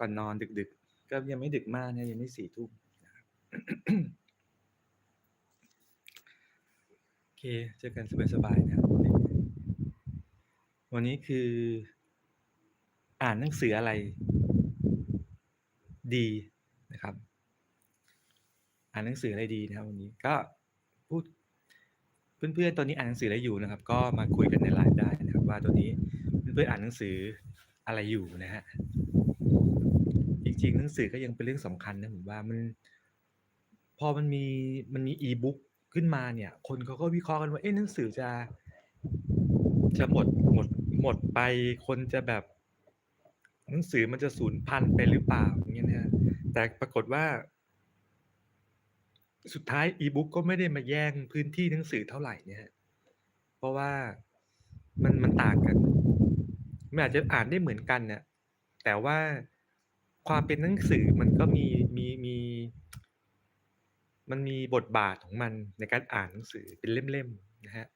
ก่อนนอนดึก ๆ ก็ยังไม่ดึกมากนะยังไม่สี่ทุ่มโอเคเจอกันสบายๆนะครับวันนี้คือ อ่านหนังสืออะไร ดีนะครับ อ่านหนังสืออะไรดีนะครับ วันนี้ก็พูดเพื่อนๆ ตอนนี้อ่านหนังสืออะไรอยู่นะครับ ก็มาคุยกันในไลฟ์ได้นะครับ ว่าตอนนี้เพื่อนๆอ่านหนังสืออะไรอยู่นะฮะ ริง ๆ หนังสือก็ยังเป็นเรื่องสำคัญนะผมว่ามัน พอมันมีมันมีอีบุ๊กขึ้นมาเนี่ย คนเขาก็วิเคราะห์กันว่าเอ๊ะหนังสือจะ จะหมดหมดหมดไปคนจะแบบ หนังสือมันจะสูญพันธุ์ไปหรือเปล่าอย่างเงี้ยนะแต่ปรากฏว่า สุดท้ายอีบุ๊กก็ไม่ได้มาแย่งพื้นที่หนังสือเท่าไหร่เนี่ยเพราะว่ามันมันต่างกันมันอาจจะอ่านได้เหมือนกันเนี่ยแต่ว่า ความเป็นหนังสือมันก็มีมีมีมันมีบทบาทของมันในการอ่านหนังสือเป็นเล่มๆนะฮะ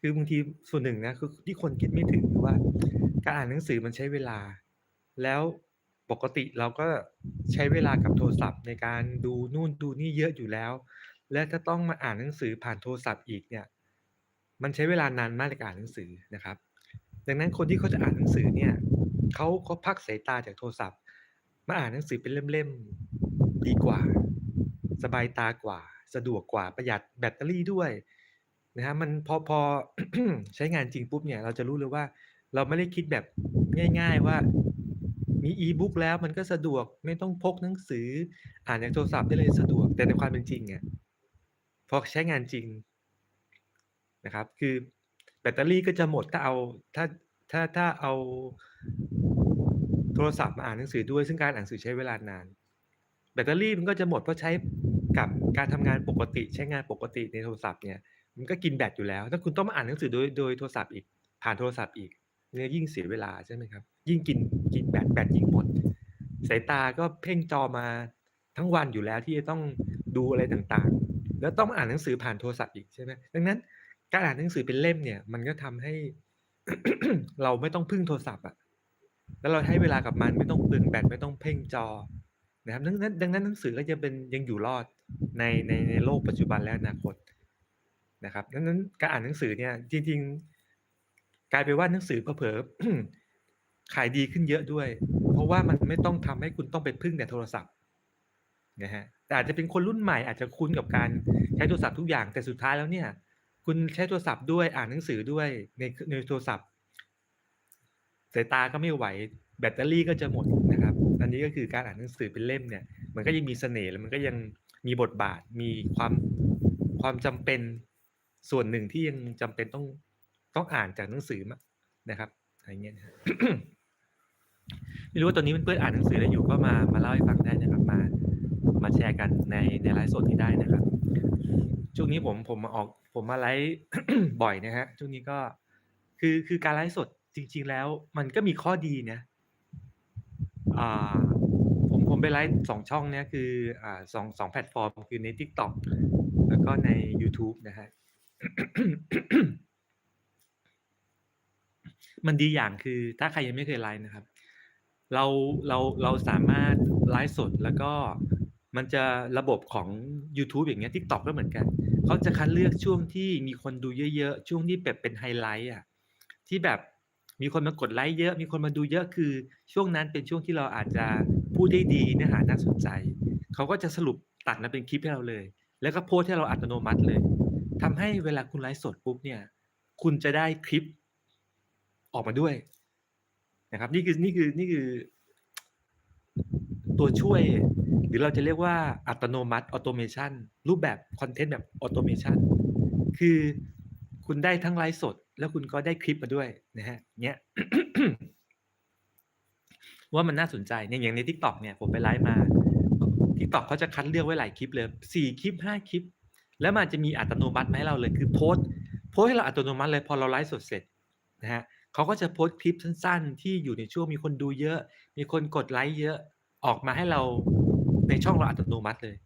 คือบางทีส่วนหนึ่งนะคือที่คนคิดไม่ถึงคือว่า การอ่านหนังสือมันใช้เวลา แล้วปกติเราก็ใช้เวลากับโทรศัพท์ ในการดูนู่นดูนี่เยอะอยู่แล้ว และถ้าต้องมาอ่านหนังสือผ่านโทรศัพท์อีกเนี่ย มันใช้เวลานานมากในการอ่านหนังสือนะครับ ดังนั้นคนที่เขาจะอ่านหนังสือเนี่ยเขาเขาพักสายตาจากโทรศัพท์ มาอ่านหนังสือเป็นเล่มๆดีกว่า สบายตากว่า สะดวกกว่าประหยัดแบตเตอรี่ด้วยนะฮะมันพอพอใช้งานจริงปุ๊บเนี่ย เราจะรู้เลยว่า เราไม่ได้คิดแบบง่าย ๆว่ามีอีบุ๊กแล้วมันก็สะดวกไม่ต้องพกหนังสือ อ่านจากโทรศัพท์ได้เลยสะดวก แต่ในความเป็นจริงเนี่ยพอใช้งานจริงนะครับ คือแบตเตอรี่ก็จะหมดถ้าเอาถ้าถ้าถ้าเอา โทรศัพท์มาอ่านหนังสือด้วย ซึ่งการอ่านหนังสือใช้เวลานาน แบตเตอรี่มันก็จะหมดเพราะใช้กับการทำงานปกติ ใช้งานปกติในโทรศัพท์เนี่ยมันก็กินแบตอยู่แล้ว ถ้าคุณต้องมาอ่านหนังสือโดยโดยโทรศัพท์อีก ผ่านโทรศัพท์อีกเนี่ยยิ่งเสียเวลาใช่ไหมครับ ยิ่งกินกินแบตแบตยิ่งหมด สายตาก็เพ่งจอมาทั้งวันอยู่แล้วที่จะต้องดูอะไรต่างๆ แล้วต้องมาอ่านหนังสือผ่านโทรศัพท์อีกใช่ไหมดังนั้น การอ่านหนังสือเป็นเล่มเนี่ย มันก็ทำให้เราไม่ต้องพึ่งโทรศัพท์อะ แล้วเราให้เวลากับมันไม่ต้องเปลืองแบตไม่ต้องเพ่งจอนะครับดังนั้นดังนั้นหนังสือก็จะเป็นยังอยู่รอดในในในโลกปัจจุบันและอนาคตนะครับดังนั้นการอ่านหนังสือเนี่ยจริงๆ กลายเป็นว่าหนังสือเผลอขายดีขึ้นเยอะด้วย เพราะว่ามันไม่ต้องทำให้คุณต้องไปพึ่งแต่โทรศัพท์นะฮะแต่อาจจะเป็นคนรุ่นใหม่อาจจะคุ้นกับการใช้โทรศัพท์ทุกอย่างแต่สุดท้ายแล้วเนี่ย คุณใช้โทรศัพท์ด้วยอ่านหนังสือด้วยในในโทรศัพท์ สายตาก็ไม่ไหวแบตเตอรี่ก็จะหมดนะครับ อันนี้ก็คือการอ่านหนังสือเป็นเล่มเนี่ย มันก็ยังมีเสน่ห์แล้วมันก็ยังมีบทบาทมีความความจำเป็นส่วนหนึ่งที่ยังจำเป็นต้องต้องอ่านจากหนังสือมานะครับอะไรเงี้ยไม่รู้ว่าตอนนี้เพื่อนๆอ่านหนังสือได้อยู่ก็มามาเล่าให้ฟังได้นะครับ มามาแชร์กันในในไลฟ์สดนี้ได้นะครับ ช่วงนี้ผมผมมาออกผมมาไลฟ์บ่อยนะฮะช่วงนี้ก็คือคือการไลฟ์สด จริง ๆ แล้วมันก็มีข้อดีนะอ่าผมผมไปไลฟ์สองช่องเนี้ยคืออ่าสองสองแพลตฟอร์ม คือใน TikTok แล้วก็ใน YouTube นะฮะมันดีอย่างคือถ้าใครยังไม่เคยไลฟ์นะครับ เราเราเราสามารถไลฟ์สดแล้วก็มันจะระบบของ YouTube อย่างเงี้ย TikTok ก็เหมือนกัน เขาจะคัดเลือกช่วงที่มีคนดูเยอะๆ ช่วงที่แบบเป็นไฮไลท์อะที่แบบ มีคนมากดไลค์เยอะ มีคนมาดูเยอะคือช่วงนั้นเป็นช่วงที่เราอาจจะพูดได้ดีเนื้อหาน่าสนใจ เขาก็จะสรุปตัดมาเป็นคลิปให้เราเลย แล้วก็โพสให้เราอัตโนมัติเลยทำให้เวลาคุณไลฟ์สดปุ๊บเนี่ย คุณจะได้คลิปออกมาด้วยนะครับ นี่คือนี่คือนี่คือ ตัวช่วย หรือเราจะเรียกว่าอัตโนมัติออโตเมชันรูปแบบคอนเทนต์แบบออโตเมชันคือคุณได้ทั้งไลฟ์สด แล้วคุณก็ได้คลิปมาด้วยนะฮะเนี้ยว่ามันน่าสนใจเนี่ยอย่างใน t ิ k t o k เนี่ยผมไปไลฟ์มา t ิ k t o k เขาจะคัดเลือกไว้หลายคลิปเลยสี่คลิปห้าคลิป แล้วมันจะมีอัตโนมัติมาให้เราเลยคือโพส์โพสให้เราอัตโนมัติเลยพอเราไลฟ์สดเสร็จนะฮะเขาก็จะโพสต์คลิปสั้น ๆ ที่อยู่ในช่วงมีคนดูเยอะ มีคนกดไลค์เยอะออกมาให้เราในช่องเราอัตโนมัติเลย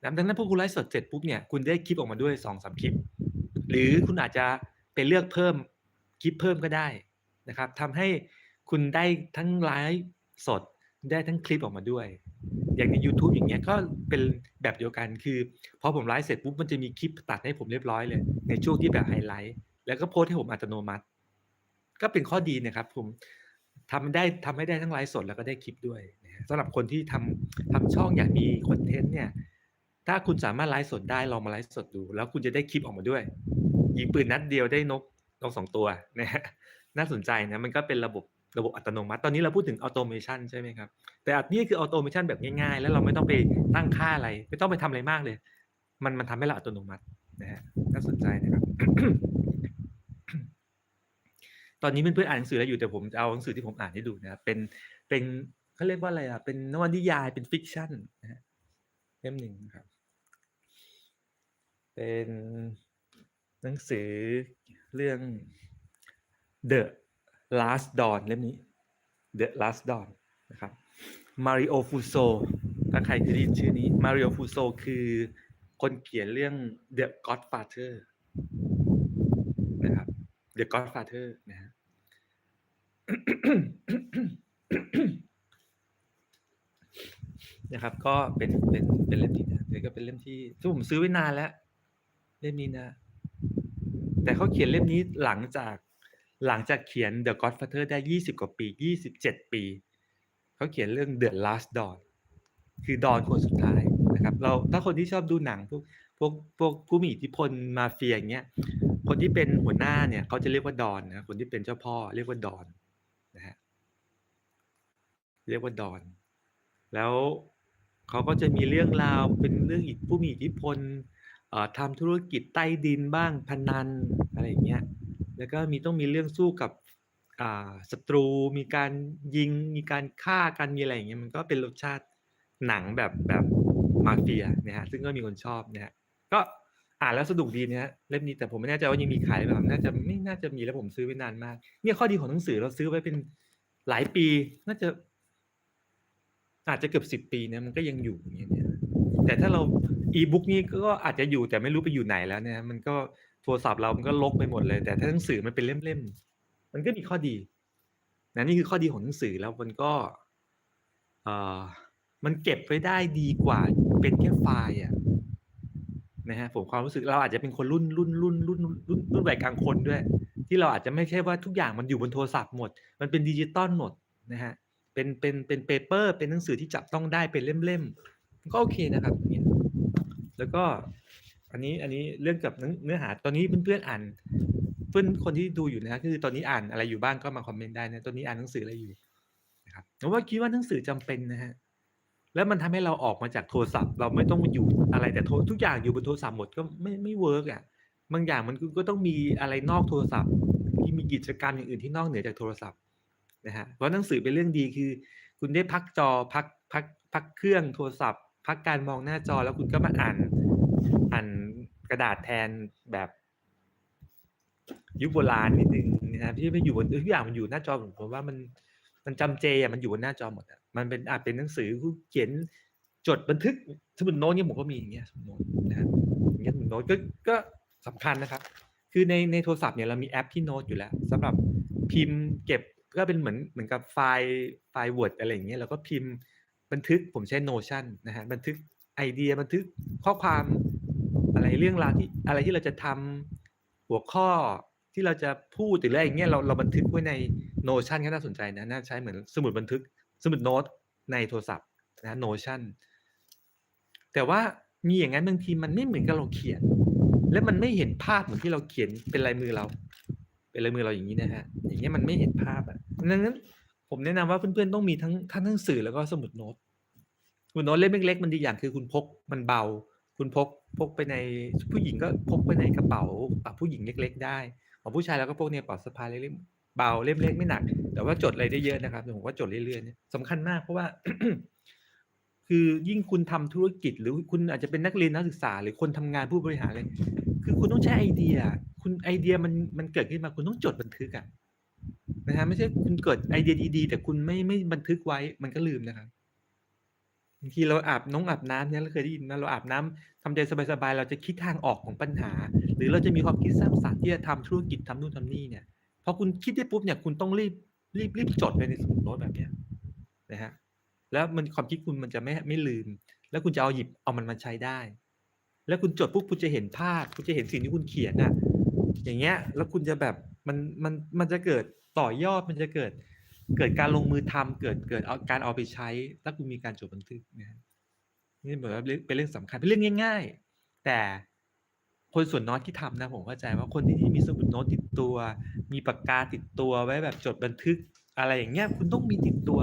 นะดังนั้นพอคุณไลฟ์สดเสร็จปุ๊บเนี่ยคุณได้คลิปออกมาด้วยสองสามคลิป หรือคุณอาจจะ ไปเลือกเพิ่มคลิปเพิ่มก็ได้นะครับทำให้คุณได้ทั้งไลฟ์สดได้ทั้งคลิปออกมาด้วย อย่างในยูทูบอย่างเงี้ยก็เป็นแบบเดียวกันคือพอผมไลฟ์เสร็จปุ๊บมันจะมีคลิปตัดให้ผมเรียบร้อยเลย ในช่วงที่แบบไฮไลต์แล้วก็โพสให้ผมอัตโนมัติ ก็เป็นข้อดีนะครับ ผมทำได้ทำให้ได้ทั้งไลฟ์สดแล้วก็ได้คลิปด้วยสำหรับคนที่ทำทำช่องอยากมีคอนเทนต์เนี่ย ถ้าคุณสามารถไลฟ์สดได้ลองมาไลฟ์สดดู แล้วคุณจะได้คลิปออกมาด้วย ยิงปืนนัดเดียวได้นกนก2ตัวนะฮะน่าสนใจนะมันก็เป็นระบบระบบอัตโนมัติ ตอนนี้เราพูดถึง Automation ใช่ไหมครับ แต่อันนี้คือ Automation แบบง่ายๆ แล้วเราไม่ต้องไปตั้งค่าอะไร ไม่ต้องไปทำอะไรมากเลย มันมันทำให้เราอัตโนมัตินะครับน่าสนใจนะครับตอนนี้เพื่อนๆอ่านหนังสืออะไรอยู่แต่ผมจะเอาหนังสือที่ผมอ่านให้ดูนะครับเป็นเป็นเขาเรียกว่าอะไรอะเป็นนวนิยายเป็นฟิกชันนะครับเล่มหนึ่งครับ เป็น หนังสือเรื่อง The Last Dawn เล่มนี้ The Last Dawn นะครับ Mario Puzo ถ้าใครเคยได้ยินชื่อนี้ Mario Puzo คือคนเขียนเรื่อง The Godfather นะครับ The Godfather นะครับนะครับ ก็เป็นเป็นเป็นเล่มนี้นะนี่ก็เป็นเล่มที่ซึ่ผมซื้อไว้นานแล้ว เล่มนี้นะ แต่เขาเขียนเล่มนี้หลังจากหลังจากเขียน The Godfather ได้ 20 กว่าปี 27 ปี เขาเขียนเรื่อง The Last Dawn คือดอนคนสุดท้ายนะครับ เราถ้าคนที่ชอบดูหนังพวกพวกพวกผู้มีอิทธิพลมาเฟียอย่างเงี้ย คนที่เป็นหัวหน้าเนี่ยเขาจะเรียกว่าดอนนะ คนที่เป็นเจ้าพ่อเรียกว่าดอนนะครับเรียกว่าดอน แล้วเขาก็จะมีเรื่องราวเป็นเรื่องอิทผู้มีอิทธิพล เอ่อ ทำธุรกิจใต้ดินบ้าง พนัน อะไรอย่างเงี้ย แล้วก็มี ต้องมีเรื่องสู้กับ อ่า ศัตรู มีการยิง มีการฆ่ากัน มีอะไรอย่างเงี้ย มันก็เป็นรสชาติหนังแบบ แบบมาเฟียนะครับ ซึ่งก็มีคนชอบนะครับ ก็อ่านแล้วสนุกดีนะครับ เล่มนี้ แต่ผมไม่แน่ใจว่ายังมีขายหรือเปล่า น่าจะ ไม่น่าจะมีแล้ว ผมซื้อไว้นานมาก เนี่ยข้อดีของหนังสือ เราซื้อไว้เป็นหลายปี น่าจะ อาจจะเกือบ 10 ปีนะ มันก็ยังอยู่ อย่างเงี้ยเนี่ยแต่ถ้าเรา E-book นี่ก็อาจจะอยู่แต่ไม่รู้ไปอยู่ไหนแล้วเนะครับมันก็โทรศัพท์เรามันก็รกไปหมดเลย แต่ถ้าหนังสือมันเป็นเล่มๆมันก็มีข้อดีนะนี่คือข้อดีของหนังสือแล้วมันก็เอ่อมันเก็บไว้ได้ดีกว่าเป็นแค่ไฟล์อะนะครับผมความรู้สึกเราอาจจะเป็นคนรุ่นรุ่นรุ่นรุ่นรุ่นรุ่นวัยกลางคนด้วย ที่เราอาจจะไม่ใช่ว่าทุกอย่างมันอยู่บนโทรศัพท์หมด มันเป็นดิจิทัลหมดนะครับเป็นเป็นเป็นเปเปอร์เป็นหนังสือที่จับต้องได้เป็นเล่มๆก็โอเคนะครับอย่างเงี้ย แล้วก็อันนี้อันนี้เรื่องกับเนื้อเนื้อหาตอนนี้เพื่อนๆอ่าน เพื่อนคนที่ดูอยู่นะครับคือตอนนี้อ่านอะไรอยู่บ้างก็มาคอมเมนต์ได้นะตอนนี้อ่านหนังสืออะไรอยู่นะครับผมว่าคิดว่าหนังสือจำเป็นนะครับแล้วมันทำให้เราออกมาจากโทรศัพท์ เราไม่ต้องอยู่อะไรแต่โทรทุกอย่างอยู่บนโทรศัพท์หมดก็ไม่ไม่เวิร์กอะบางอย่างมันก็ต้องมีอะไรนอกโทรศัพท์ที่มีกิจกรรมอย่างอื่นที่นอกเหนือจากโทรศัพท์นะครับเพราะหนังสือเป็นเรื่องดีคือ คุณได้พักจอพักพักพักเครื่องโทรศัพท์ พักการมองหน้าจอแล้วคุณก็มาอ่าน กระดาษแทนแบบยุคโบราณนิดนึงนะครับที่ไม่อยู่บนทุกอย่างมันอยู่หน้าจอผมว่ามันมันจำเจอะมันอยู่บนหน้าจอหมดอะมันเป็นอาจเป็นหนังสือเขียนจดบันทึกสมุดโน้ตเนี่ยผมก็มีอย่างเงี้ยสมุดโน้ตนะครับอย่างเงี้ยสมุดโน้ตก็ก็สำคัญนะครับ คือในในโทรศัพท์เนี่ยเรามีแอปที่โน้ตอยู่แล้วสำหรับพิมพ์เก็บก็เป็นเหมือนเหมือนกับไฟล์ไฟล์ Word อะไรอย่างเงี้ยเราก็พิมพ์บันทึกผมใช้ Notion นะครับบันทึกไอเดียบันทึกข้อความ อะไรเรื่องราวที่อะไรที่เราจะทำหัวข้อที่เราจะพูดหรืออะไรอย่างเงี้ยเราเราบันทึกไว้ใน Notion ก็น่าสนใจนะน่าใช้เหมือนสมุดบันทึกสมุดโน้ตในโทรศัพท์นะครับ Notion แต่ว่ามีอย่างงั้นบางทีมันไม่เหมือนกับเราเขียน และมันไม่เห็นภาพเหมือนที่เราเขียนเป็นลายมือเรา เป็นลายมือเราอย่างงี้นะครับอย่างเงี้ยมันไม่เห็นภาพอะดังนั้นผมแนะนำว่าเพื่อนๆต้องมีทั้งทั้งหนังสือแล้วก็สมุดโน้ตสมุดโน้ตเล่มเล็กๆมันดีอย่างคือคุณพกมันเบา คุณพกพกไปในผู้หญิงก็พกไปในกระเป๋าผู้หญิงเล็ก ๆ ได้ของผู้ชายเราก็พกในกระเป๋าสะพายเล็กๆเบาเล่มเล็กไม่หนัก แต่ว่าจดอะไรได้เยอะนะครับผมว่าจดเรื่อยๆเนี่ยสำคัญมากเพราะว่า คือยิ่งคุณทำธุรกิจ หรือคุณอาจจะเป็นนักเรียนนักศึกษา หรือคนทำงานผู้บริหารอะไรคือคุณต้องใช้ไอเดีย คุณไอเดียมันมันเกิดขึ้นมาคุณต้องจดบันทึกอะนะครับไม่ใช่คุณเกิดไอเดียดีๆ แต่คุณไม่ไม่บันทึกไว้มันก็ลืมนะครับ บางทีเราอาบน้องอาบน้ำเนี่ยเราเคยได้ยินไหมเราอาบน้ำทำใจสบายๆเราจะคิดทางออกของปัญหา หรือเราจะมีความคิดสร้างสรรค์ที่จะทำธุรกิจทำนู่นทำนี่เนี่ยพอคุณคิดได้ปุ๊บเนี่ยคุณต้องรีบรีบรีบจดไว้ในสมุดโน้ตแบบเนี้ยนะครับแล้วมันความคิดคุณมันจะไม่ไม่ลืม แล้วคุณจะเอาหยิบเอามันมาใช้ได้ แล้วคุณจดปุ๊บคุณจะเห็นภาพ คุณจะเห็นสิ่งที่คุณเขียนน่ะอย่างเงี้ยแล้วคุณจะแบบมันมันมันจะเกิดต่อยอดมันจะเกิด เกิดการลงมือทำเกิดเกิดเอาการเอาไปใช้ถ้าคุณมีการจดบันทึกนะนี่เหมือนว่าเป็นเรื่องสำคัญเป็นเรื่องง่าย ๆ แต่คนส่วนน้อยที่ทำนะผมเข้าใจว่าคนที่มีสมุดโน้ตติดตัว มีปากกาติดตัวไว้แบบจดบันทึก อะไรอย่างเงี้ยคุณต้องมีติดตัว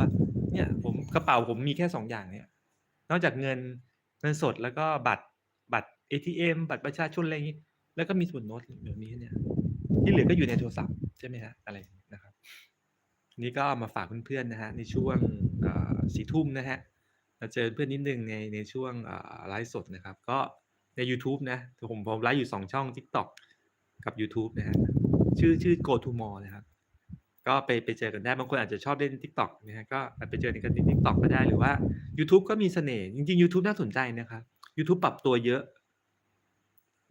เนี่ย ผมกระเป๋าผมมีแค่สองอย่างเนี่ย นอกจากเงินเงินสดแล้วก็บัตรบัตร ATM บัตรประชาชนอะไรอย่างงี้ แล้วก็มีสมุดโน้ตแบบนี้เนี่ย ที่เหลือก็อยู่ในโทรศัพท์ใช่ไหมฮะอะไรอย่าง นี่ก็เอามาฝากเพื่อนๆนะฮะในช่วงสี่ทุ่มนะฮะเราเจอเพื่อนนิดนึงในในช่วงไลฟ์สดนะครับ ก็ใน YouTube นะผมผมไลฟ์อยู่สองช่อง TikTok กับ YouTube นะฮะชื่อชื่อ Go to More นะครับ ก็ไปไปเจอกันได้บางคนอาจจะชอบเล่น TikTok นะฮะก็ไปเจอกันที่ TikTok ก็ได้หรือว่า YouTube ก็มีเสน่ห์จริงๆ YouTube น่าสนใจนะครับ YouTube ปรับตัวเยอะ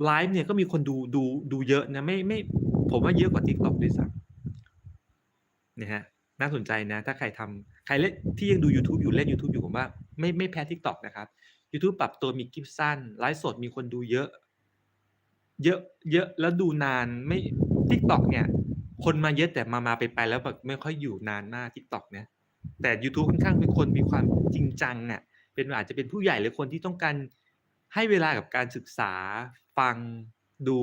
ไลฟ์เนี่ยก็มีคนดูดูดูเยอะนะไม่ไม่ผมว่าเยอะกว่า TikTok ด้วยซ้ำนะฮะ น่าสนใจนะ ถ้าใครทำใครเล่นที่ยังดู YouTube อยู่เล่น YouTube อยู่ผมว่าไม่ไม่แพ้ TikTok นะครับ YouTube ปรับตัวมีคลิปสั้นไลฟ์สดมีคนดูเยอะ เยอะเยอะแล้วดูนานไม่ TikTok เนี่ย คนมาเยอะแต่มามาไปไปแล้วแบบไม่ค่อยอยู่นานมาก TikTok เนี่ยแต่ YouTube ค่อนข้างเป็นคนมีความจริงจังอะเป็นอาจจะเป็นผู้ใหญ่หรือคนที่ต้องการให้เวลากับการศึกษาฟังดู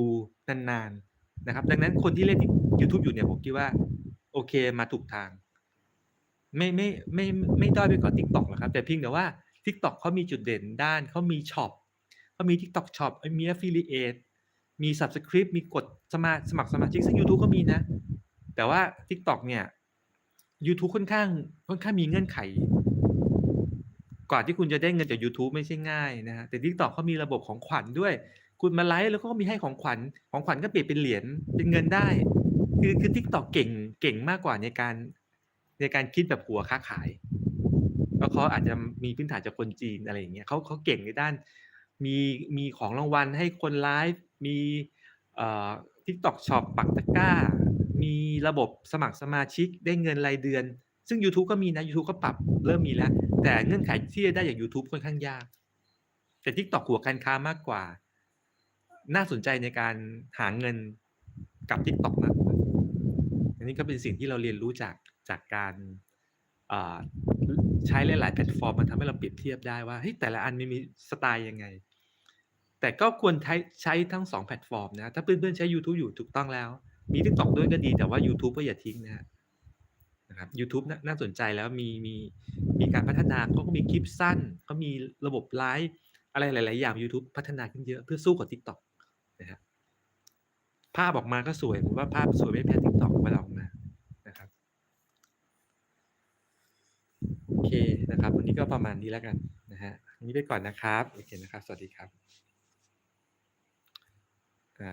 นานๆนะครับ ดังนั้นคนที่เล่น YouTube อยู่เนี่ยผมคิดว่า โอเคมาถูกทาง ไม่ไม่ไม่ไม่ด้อยไปกว่า TikTok หรอกครับ แต่เพียงแต่ว่า TikTok เขามีจุดเด่นด้านเขามีช็อปเขามี TikTok Shop มี Affiliate มี Subscribe มีกดสมัครสมัครสมาชิกซึ่ง YouTube ก็มีนะ แต่ว่า TikTok เนี่ย YouTube ค่อนข้างค่อนข้างมีเงื่อนไข กว่าที่คุณจะได้เงินจาก YouTube ไม่ใช่ง่ายนะฮะแต่ TikTok เขามีระบบของขวัญด้วย คุณมาไลฟ์แล้วก็มีให้ของขวัญ ของขวัญก็เปลี่ยนเป็นเหรียญเป็นเงินได้ คือคือ TikTok เก่งเก่งมากกว่าในการ ในการคิดแบบหัวค้าขายเพราะเขาอาจจะมีพื้นฐานจากคนจีนอะไรอย่างเงี้ยเขาเขาเก่งในด้าน มีมีของรางวัลให้คนไลฟ์มีเอ่อ TikTok Shop ปักตะก้า มีระบบสมัครสมาชิกได้เงินรายเดือน ซึ่ง YouTube ก็มีนะ YouTube ก็ปรับเริ่มมีแล้ว แต่เงื่อนไขที่จะได้อย่าง YouTube ค่อนข้างยาก แต่ TikTok หัวการค้ามากกว่า น่าสนใจในการหาเงินกับ TikTok มากกว่าอันนี้ก็เป็นสิ่งที่เราเรียนรู้จาก จากการใช้หลาย ๆ แพลตฟอร์มมันทำให้เราเปรียบเทียบได้ว่าเฮ้ยแต่ละอันมันมีสไตล์ยังไง แต่ก็ควรใช้ใช้ทั้งสองแพลตฟอร์มนะถ้าเพื่อน ๆ ใช้ YouTube อยู่ถูกต้องแล้ว มี TikTok ด้วยก็ดีแต่ว่า YouTube ก็อย่าทิ้งนะนะครับ YouTube น่าสนใจแล้วมีมีมีการพัฒนาเขาก็มีคลิปสั้นเขามีระบบไลฟ์อะไรหลาย ๆ อย่าง YouTube พัฒนาขึ้นเยอะเพื่อสู้กับ TikTok นะครับภาพออกมาก็สวยผมว่าภาพสวยไม่แพ้ TikTok เวลาออกมานะครับ โอเคนะครับ วันนี้ก็ประมาณนี้แล้วกันนะฮะวันนี้ไปก่อนนะครับ โอเคนะครับ สวัสดีครับ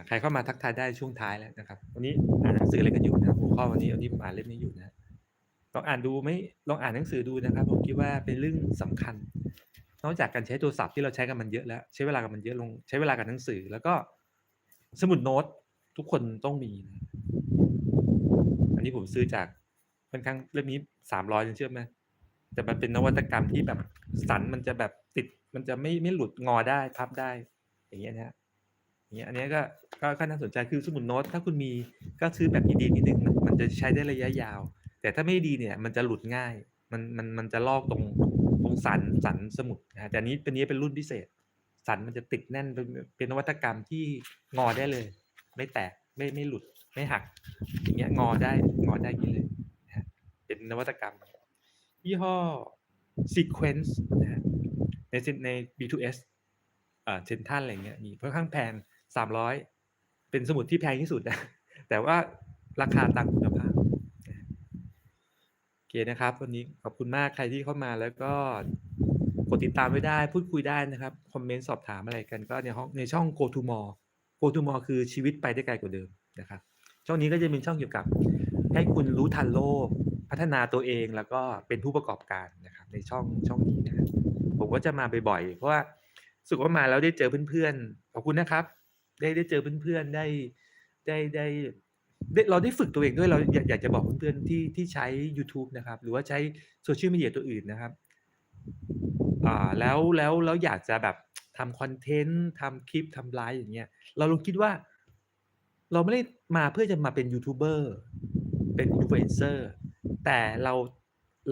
ใครเข้ามาทักทายได้ช่วงท้ายแล้วนะครับ วันนี้อ่านหนังสืออะไรกันอยู่นะหัวข้อวันนี้วันนี้ผมอ่านเล่มนี้อยู่นะลองอ่านดูไม่ลองอ่านหนังสือดูนะครับ ผมคิดว่าเป็นเรื่องสำคัญ นอกจากการใช้โทรศัพท์ที่เราใช้กันมันเยอะแล้ว ใช้เวลากับมันเยอะลงใช้เวลากับหนังสือ แล้วก็สมุดโน้ตทุกคนต้องมีนะอันนี้ผมซื้อจากค่อนข้างเล่มนี้สามร้อยเชื่อไหม แต่มันเป็นนวัตกรรมที่แบบสันมันจะแบบติดมันจะไม่ไม่หลุดงอได้พับได้ อย่างเงี้ยนะฮะอย่างเงี้ยอันนี้ก็ก็ก็น่าสนใจคือสมุดโน้ตถ้าคุณมีก็ซื้อแบบดีๆนิดนึงมันจะใช้ได้ระยะยาว แต่ถ้าไม่ดีเนี่ยมันจะหลุดง่าย มันมันมันจะลอกตรงตรงสันสันสมุดนะแต่นี้เป็นนี้เป็นรุ่นพิเศษ สันมันจะติดแน่นเป็นเป็นนวัตกรรมที่งอได้เลย ไม่แตกไม่ไม่หลุดไม่หัก อย่างเงี้ยงอได้งอได้ยี่เลยเป็นนวัตกรรม ยี่ห้อ Sequence นะฮะในใน B2S อ่าเซนทันอะไรเงี้ยมีค่อนข้างแพงสามร้อยเป็นสมุดที่แพงที่สุดนะแต่ว่าราคาตามคุณภาพโอเคนะครับ วันนี้ขอบคุณมากใครที่เข้ามาแล้วก็กดติดตามไว้ได้พูดคุยได้นะครับ คอมเมนต์สอบถามอะไรกันก็ในห้องในช่อง Go to More Go to More คือชีวิตไปได้ไกลกว่าเดิมนะครับ ช่องนี้ก็จะเป็นช่องเกี่ยวกับ ให้คุณรู้ทันโลก พัฒนาตัวเองแล้วก็เป็นผู้ประกอบการนะครับ ในช่องช่องนี้นะผมก็จะมาบ่อยๆเพราะว่าสุขว่ามาแล้วได้เจอเพื่อนๆขอบคุณนะครับ ได้ได้เจอเพื่อนๆได้ได้ได้เราได้ฝึกตัวเองด้วยเราอยากจะบอกเพื่อนๆที่ที่ใช้ YouTube นะครับ หรือว่าใช้โซเชียลมีเดียตัวอื่นนะครับอ่าแล้วแล้วแล้วอยากจะแบบทำคอนเทนต์ทำคลิปทำไลฟ์อย่างเงี้ยเราลองคิดว่า เราไม่ได้มาเพื่อจะมาเป็นยูทูบเบอร์เป็น Influencer แต่เรา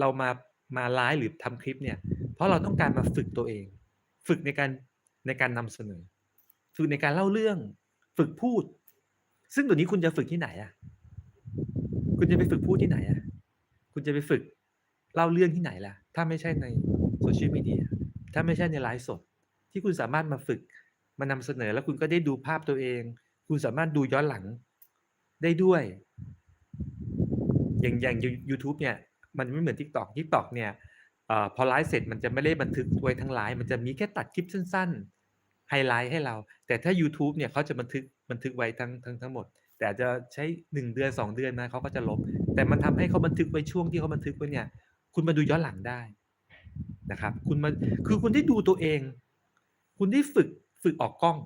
เรามามาไลฟ์หรือทำคลิปเนี่ย เพราะเราต้องการมาฝึกตัวเอง ฝึกในการในการนำเสนอ ฝึกในการเล่าเรื่อง ฝึกพูด ซึ่งเดี๋ยวนี้คุณจะฝึกที่ไหนอะ?คุณจะไปฝึกพูดที่ไหนอะ?คุณจะไปฝึกเล่าเรื่องที่ไหนล่ะ ถ้าไม่ใช่ใน Social Media ถ้าไม่ใช่ในไลฟ์สด ที่คุณสามารถมาฝึกมานำเสนอแล้วคุณก็ได้ดูภาพตัวเอง คุณสามารถดูย้อนหลังได้ด้วย อย่างอย่างยูยูทูบเนี่ยมันไม่เหมือน TikTok TikTok เนี่ยอพอไลฟ์เสร็จมันจะไม่ได้บันทึกไว้ทั้งไลฟ์มันจะมีแค่ตัดคลิปสั้นๆไฮไลต์ให้เรา แต่ถ้ายูทูบเนี่ยเขาจะบันทึกบันทึกไว้ทั้งทั้งทั้งหมด แต่จะใช้ 1 เดือน 2 เดือนนะเขาก็จะลบ แต่มันทำให้เขาบันทึกไว้ช่วงที่เขาบันทึกไว้เนี่ย คุณมาดูย้อนหลังได้นะครับ คุณมาคือคุณได้ดูตัวเอง คุณได้ฝึกฝึกออกกล้อง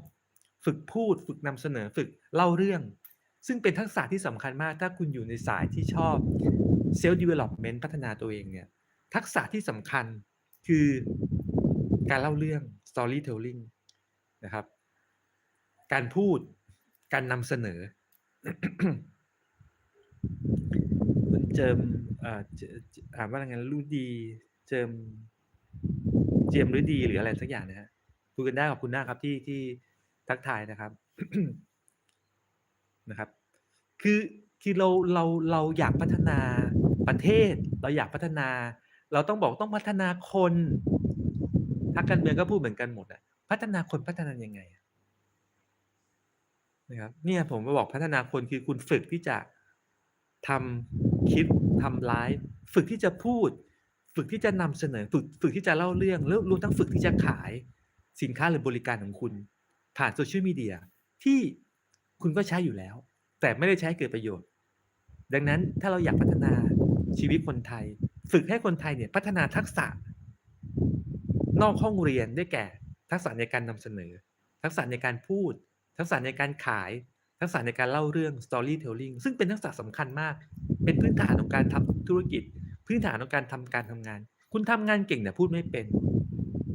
ฝึกพูด ฝึกนำเสนอฝึกเล่าเรื่อง ซึ่งเป็นทักษะที่สำคัญมาก ถ้าคุณอยู่ในสายที่ชอบ Self Development พัฒนาตัวเองเนี่ย ทักษะที่สำคัญคือการเล่าเรื่อง Storytelling นะครับ การพูด การนำเสนอ คุณเจิมอ่าจจอ่านว่ายังไงฤดี เจิม เจียมฤดีหรืออะไรสักอย่างนะครับคุยกันได้ขอบคุณมากครับที่ที่ทักทายนะครับ นะครับ คือคือเราเราเราอยากพัฒนาประเทศ เราอยากพัฒนา เราต้องบอกต้องพัฒนาคนพรรคการเมืองก็พูดเหมือนกันหมดอะพัฒนาคนพัฒนายังไง?นะครับเนี่ยผมก็บอกพัฒนาคนคือคุณฝึกที่จะทำคลิปทำไลฟ์ฝึกที่จะพูด ฝึกที่จะนำเสนอฝึกฝึกที่จะเล่าเรื่องแล้วรวมทั้งฝึกที่จะขายสินค้าหรือบริการของคุณ ผ่าน Social Media ที่ คุณก็ใช้อยู่แล้ว แต่ไม่ได้ใช้ให้เกิดประโยชน์ ดังนั้นถ้าเราอยากพัฒนาชีวิตคนไทย ฝึกให้คนไทยเนี่ยพัฒนาทักษะ นอกห้องเรียนได้แก่ ทักษะในการนำเสนอ ทักษะในการพูด ทักษะในการขาย ทักษะในการเล่าเรื่อง Storytelling ซึ่งเป็นทักษะสำคัญมาก เป็นพื้นฐานของการทำธุรกิจ พื้นฐานของการทำการทำงาน คุณทำงานเก่งแต่พูดไม่เป็น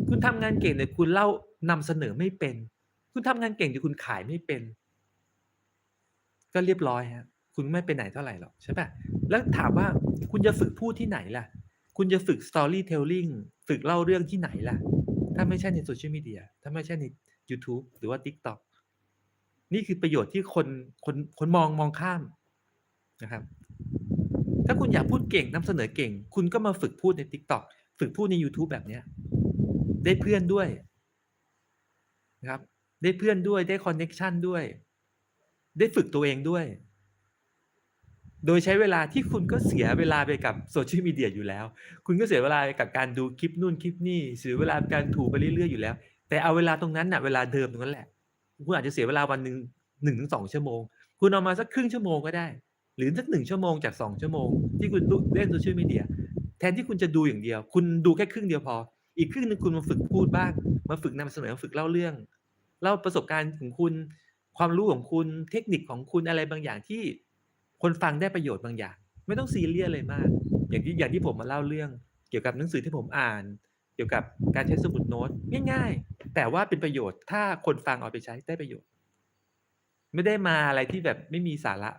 คุณทำงานเก่งแต่คุณเล่านำเสนอไม่เป็น คุณทำงานเก่งแต่คุณขายไม่เป็น ก็เรียบร้อยครับคุณไม่ไปไหนเท่าไหร่หรอกใช่ปล่า?แล้วถามว่าคุณจะฝึกพูดที่ไหนล่ะ?คุณจะฝึก Storytelling ฝึกเล่าเรื่องที่ไหนล่ะ?ถ้าไม่ใช่ใน Social Media ถ้าไม่ใช่ในยูทูบหรือว่า TikTok นี่คือประโยชน์ที่คนคนคนมองมองข้ามนะครับ ถ้าคุณอยากพูดเก่งนำเสนอเก่ง คุณก็มาฝึกพูดใน TikTok ฝึกพูดในยูทูบแบบเนี้ยได้เพื่อนด้วยนะครับ ได้เพื่อนด้วยได้คอนเน็กชันด้วย ได้ฝึกตัวเองด้วย โดยใช้เวลาที่คุณก็เสียเวลาไปกับ Social Media อยู่แล้ว คุณก็เสียเวลาไปกับการดูคลิปนู่นคลิปนี่เสียเวลาการถูไปเรื่อยๆอยู่แล้ว แต่เอาเวลาตรงนั้นน่ะเวลาเดิมตรงนั้นแหละ คุณอาจจะเสียเวลาวันหนึ่ง1-2ชั่วโมง คุณเอามาสักครึ่งชั่วโมงก็ได้ หรือสัก1ชั่วโมงจาก2ชั่วโมง ที่คุณเล่น Social Media แทนที่คุณจะดูอย่างเดียว คุณดูแค่ครึ่งเดียวพอ อีกครึ่งหนึ่งคุณมาฝึกพูดบ้าง มาฝึกนำเสนอ ฝึกเล่าเรื่อง เล่าประสบการณ์ของคุณ ความรู้ของคุณเทคนิคของคุณอะไรบางอย่างที่คนฟังได้ประโยชน์บางอย่าง ไม่ต้องซีเรียสอะไรมาก อย่างที่อย่างที่ผมมาเล่าเรื่อง เกี่ยวกับหนังสือที่ผมอ่าน เกี่ยวกับการใช้สมุดโน้ตง่าย ๆ แต่ว่าเป็นประโยชน์ถ้าคนฟังเอาไปใช้ได้ประโยชน์ ไม่ได้มาอะไรที่แบบไม่มีสาระ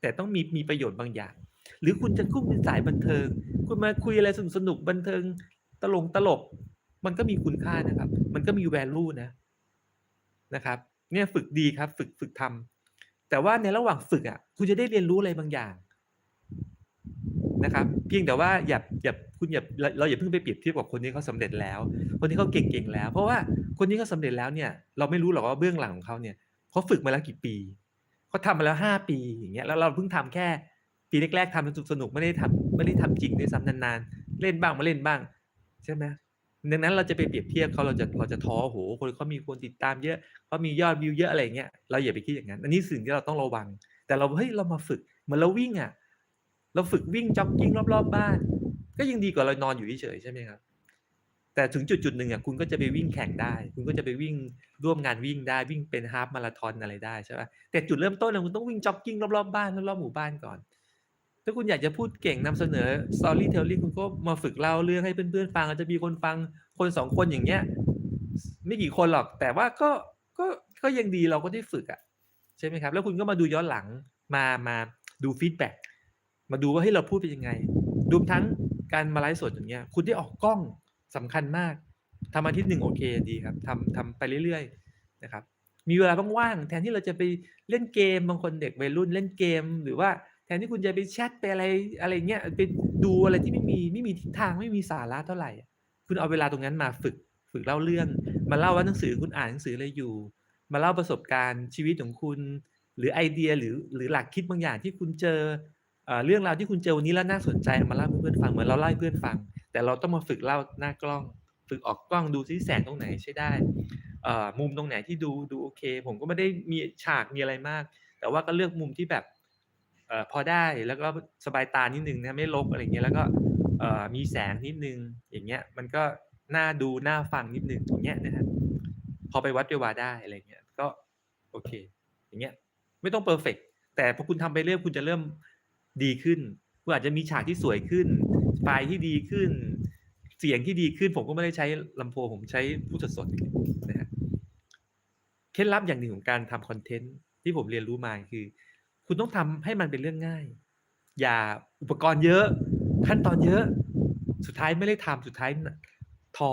แต่ต้องมีมีประโยชน์บางอย่าง หรือคุณจะคุ่เป็นสายบันเทิง คุณมาคุยอะไรสนุกๆบันเทิงตลงตลก มันก็มีคุณค่านะครับ มันก็มีแวลูนะนะครับ เนี่ยฝึกดีครับ ฝึกฝึกทำแต่ว่าในระหว่างฝึกอะ คุณจะได้เรียนรู้อะไรบางอย่างนะครับ เพียงแต่ว่าอย่าอย่าคุณอย่าเราอย่าเพิ่งไปเปรียบเทียบกับคนที่เขาสำเร็จแล้ว คนที่เขาเก่งๆแล้ว เพราะว่าคนที่เขาสำเร็จแล้วเนี่ย เราไม่รู้หรอกว่าเบื้องหลังของเขาเนี่ยเขาฝึกมาแล้วกี่ปีเขาทำมาแล้ว5ปีอย่างเงี้ยแล้วเราเพิ่งทำแค่ปีแรกๆทำสนุกๆไม่ได้ทำไม่ได้ทำจริงด้วยซ้ำนานๆเล่นบ้างม่เล่นบ้าง ใช่ไหม? ดังนั้นเราจะไปเปรียบเทียบเขาเราจะเราจะท้อโอ้โฮคนเขามีคนติดตามเยอะเขามียอดวิวเยอะอะไรเงี้ยเราอย่าไปคิดอย่างนั้น อันนี้สิ่งที่เราต้องระวัง แต่เราเฮ้ยเรามาฝึกเหมือนเราวิ่งอะเราฝึกวิ่งจ็อกกิ้งรอบๆบ้าน ก็ยังดีกว่าเรานอนอยู่เฉยๆใช่ไหมครับ?แต่ถึงจุดๆหนึ่งอะคุณก็จะไปวิ่งแข่งได้ คุณก็จะไปวิ่งร่วมงานวิ่งได้วิ่งเป็น Half Marathon อะไรได้ใช่เปล่า?แต่จุดเริ่มต้นอะคุณต้องวิ่งจ็อกกิ้งรอบๆบ้านรอบๆหมู่บ้านก่อน ถ้าคุณอยากจะพูดเก่งนำเสนอ storytelling คุณก็มาฝึกเล่าเรื่องให้เพื่อนๆฟังอาจจะมีคนฟังคนสองคนอย่างเงี้ยไม่กี่คนหรอก แต่ว่าก็ก็ก็ยังดีเราก็ได้ฝึกอะ่ะใช่ไหมครับ แล้วคุณก็มาดูย้อนหลังมามาดูฟีดแบ็กมาดูว่าให้เราพูดเป็นยังไงรวมทั้งการมาไลฟ์สดอย่างเงี้ย คุณได้ออกกล้องสำคัญมากทำอาทิตย์หนึ่งโอเคดีครับทำทำไปเรื่อยๆนะครับ มีเวลาว่างๆแทนที่เราจะไปเล่นเกมบางคนเด็กวัยรุ่นเล่นเกม หรือว่า แทนที่คุณจะไปแชทไปอะไรอะไรเงี้ยไปดูอะไรที่ไม่มีไม่มีทิศทางไม่มีสาระเท่าไหร่ คุณเอาเวลาตรงนั้นมาฝึกฝึกเล่าเรื่อง มาเล่าว่าหนังสือคุณอ่านหนังสืออะไรอยู่ มาเล่าประสบการณ์ชีวิตของคุณ หรือไอเดียหรือหรือหลักคิดบางอย่างที่คุณเจอเอ่อเรื่องราวที่คุณเจอวันนี้แล้วน่าสนใจมาเล่าเพื่อนฟังเหมือนเราเล่าให้เพื่อนฟัง แต่เราต้องมาฝึกเล่าหน้ากล้อง ฝึกออกกล้องดูซิแสงตรงไหนใช้ได้มุมตรงไหนที่ดูดูโอเค ผมก็ไม่ได้มีฉากมีอะไรมาก แต่ว่าก็เลือกมุมที่แบบ ออพอได้แล้วก็สบายตานิดนึงนะไม่รกอะไรเงี้ยแล้วก็มีแสงนิดนึงอย่างเงี้ย มันก็น่าดูน่าฟังนิดนึงอย่างเงี้ยนะครับพอไปวัดไปวาได้อะไรเงี้ยก็โอเค อย่างเงี้ย ไม่ต้องเพอร์เฟกแต่พอคุณทำไปเรื่อยคุณจะเริ่มดีขึ้นคุณอาจจะมีฉากที่สวยขึ้นไฟล์ที่ดีขึ้น เสียงที่ดีขึ้น ผมก็ไม่ได้ใช้ลำโพงผมใช้พูดสดๆนะฮะเคล็ดลับอย่างหนึ่งของการทำคอนเทนต์ที่ผมเรียนรู้มาคือ คุณต้องทำให้มันเป็นเรื่องง่าย อย่าอุปกรณ์เยอะ ขั้นตอนเยอะ สุดท้ายไม่ได้ทำสุดท้ายท้อ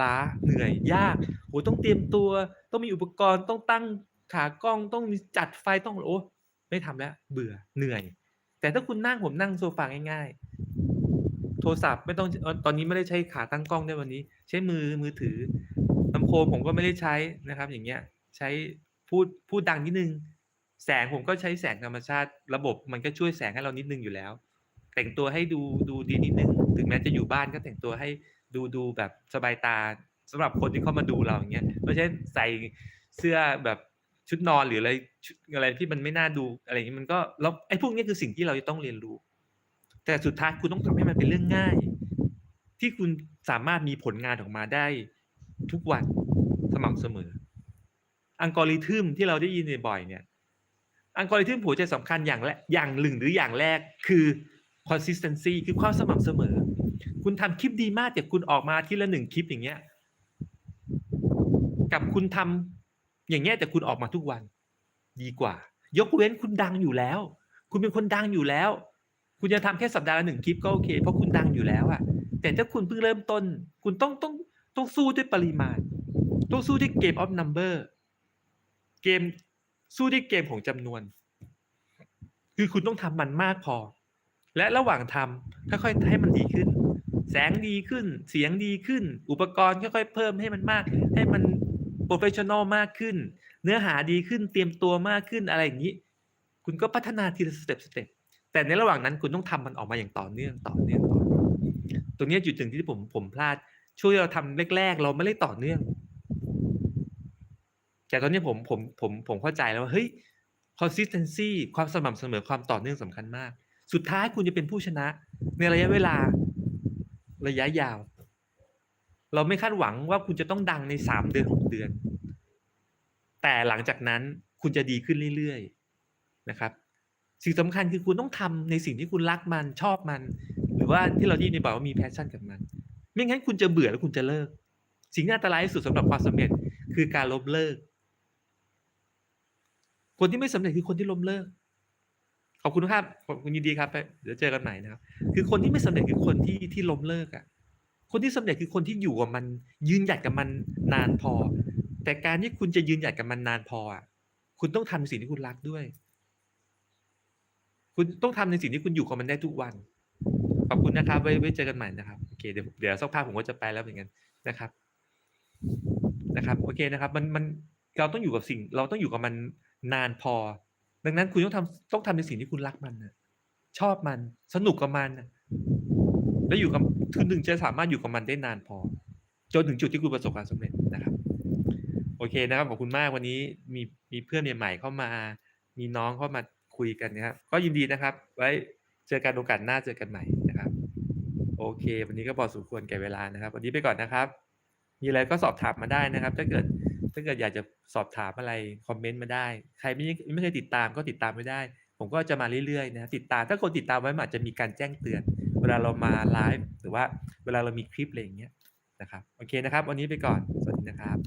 ล้าเหนื่อยยากโหต้องเตรียมตัว ต้องมีอุปกรณ์ต้องตั้งขากล้องต้องมีจัดไฟต้องโอ้ไม่ทำแล้ว เบื่อเหนื่อย แต่ถ้าคุณนั่งผมนั่งโซฟาง่าย ๆ โทรศัพท์ไม่ต้องตอนนี้ไม่ได้ใช้ขาตั้งกล้องด้วันนี้ ใช้มือมือถือลำโพงผมก็ไม่ได้ใช้นะครับ อย่างเงี้ย ใช้พูดพูดดังนิดนึง แสงผมก็ใช้แสงธรรมชาติระบบมันก็ช่วยแสงให้เรานิดนึงอยู่แล้ว แต่งตัวให้ดูดูดีนิดนึง ถึงแม้จะอยู่บ้านก็แต่งตัวให้ดูดูแบบสบายตาสำหรับคนที่เข้ามาดูเราอย่างเงี้ยไม่ใช่ใส่เสื้อแบบชุดนอนหรืออะไรชุดอะไรที่มันไม่น่าดูอะไรอย่างนี้มันก็แล้วไอ้พวกนี้คือสิ่งที่เราจะต้องเรียนรู้ แต่สุดท้ายคุณต้องทำให้มันเป็นเรื่องง่าย ที่คุณสามารถมีผลงานออกมาได้ ทุกวันสม่ำเสมอ อัลกอริทึมที่เราได้ยินบ่อยเนี่ย อัลกอริทึมหัวใจสำคัญอย่างแรกอย่างหนึ่งหรืออย่างแรกคือ consistency คือความสม่ำเสมอ คุณทำคลิปดีมากแต่คุณออกมาทีละหนึ่งคลิปอย่างเงี้ย กับคุณทำอย่างเงี้ยแต่คุณออกมาทุกวัน ดีกว่า ยกเว้นคุณดังอยู่แล้ว คุณเป็นคนดังอยู่แล้ว คุณจะทำแค่สัปดาห์ละหนึ่งคลิปก็โอเค เพราะคุณดังอยู่แล้วอะแต่ถ้าคุณเพิ่งเริ่มต้น คุณต้องต้องต้องสู้ด้วยปริมาณ ต้องสู้ด้วยเกมออฟนัมเบอร์เกม สู้ด้วยเกมของจำนวน คือคุณต้องทำมันมากพอ และระหว่างทำค่อยๆให้มันดีขึ้น แสงดีขึ้น เสียงดีขึ้น อุปกรณ์ค่อยๆเพิ่มให้มันมาก ให้มันโปรเฟชชั่นอลมากขึ้น เนื้อหาดีขึ้นเตรียมตัวมากขึ้นอะไรอย่างนี้ คุณก็พัฒนาทีละสเต็ปสเต็ปแต่ในระหว่างนั้นคุณต้องทำมันออกมาอย่างต่อเนื่องต่อเนื่องต่อเนื่องตรงนี้จุดหนึ่งที่ผมผมพลาดช่วยเราทำแรก ๆ เราไม่ได้ต่อเนื่อง แต่ตอนนี้ผมผมผมผมเข้าใจแล้วว่าเฮ้ย consistency ความสม่ำเสมอความต่อเนื่องสำคัญมาก สุดท้ายคุณจะเป็นผู้ชนะ ในระยะเวลา ระยะยาว เราไม่คาดหวังว่าคุณจะต้องดังในสามเดือนหกเดือน แต่หลังจากนั้นคุณจะดีขึ้นเรื่อยๆนะครับ สิ่งสำคัญคือคุณต้องทำในสิ่งที่คุณรักมันชอบมัน หรือว่าที่เราที่ในบอกว่ามีแพชชั่นกับมัน ไม่งั้นคุณจะเบื่อแล้วคุณจะเลิก สิ่งที่อันตรายที่สุดสำหรับความสำเร็จคือการล้มเลิก คนที่ไม่สำเร็จคือคนที่ล้มเลิก ขอบคุณครับขอบคุณยินดีครับไปเดี๋ยวเจอกันใหม่นะครับ คือคนที่ไม่สำเร็จคือคนที่ที่ล้มเลิกอะ คนที่สำเร็จคือคนที่อยู่กับมัน ยืนหยัดกับมันนานพอ แต่การที่คุณจะยืนหยัดกับมันนานพออะ คุณต้องทำในสิ่งที่คุณรักด้วย คุณต้องทำในสิ่งที่คุณอยู่กับมันได้ทุกวันขอบคุณนะครับ ไว้ไว้เจอกันใหม่นะครับโอเคเดี๋ยวเดี๋ยวสักพักผมก็จะไปแล้วเหมือนกันนะครับ นะครับ โอเคนะครับ มันมันเราต้องอยู่กับสิ่ง เราต้องอยู่กับมัน นานพอ ดังนั้นคุณต้องทำต้องทำในสิ่งที่คุณรักมันนะชอบมันสนุกกับมันนะแล้วอยู่กับคุณถึงจะสามารถอยู่กับมันได้นานพอ จนถึงจุดที่คุณประสบความสำเร็จนะครับ โอเคนะครับขอบคุณมากวันนี้มีมีเพื่อนใหม่ๆเข้ามา มีน้องเข้ามาคุยกันนะครับก็ยินดีนะครับ ไว้เจอกันโอกาสหน้าเจอกันใหม่นะครับ โอเค วันนี้ก็พอสมควรแก่เวลานะครับ วันนี้ไปก่อนนะครับ มีอะไรก็สอบถามมาได้นะครับ ถ้าเกิด ถ้าเกิดอยากจะสอบถามอะไรคอมเมนต์มาได้ ใครไม่ไม่เคยติดตามก็ติดตามไม่ได้ ผมก็จะมาเรื่อยๆนะติดตามถ้าคนติดตามไว้มันอาจจะมีการแจ้งเตือน เวลาเรามาไลฟ์หรือว่าเวลาเรามีคลิปอะไรอย่างเงี้ยนะครับโอเคนะครับ วันนี้ไปก่อน สวัสดีนะครับ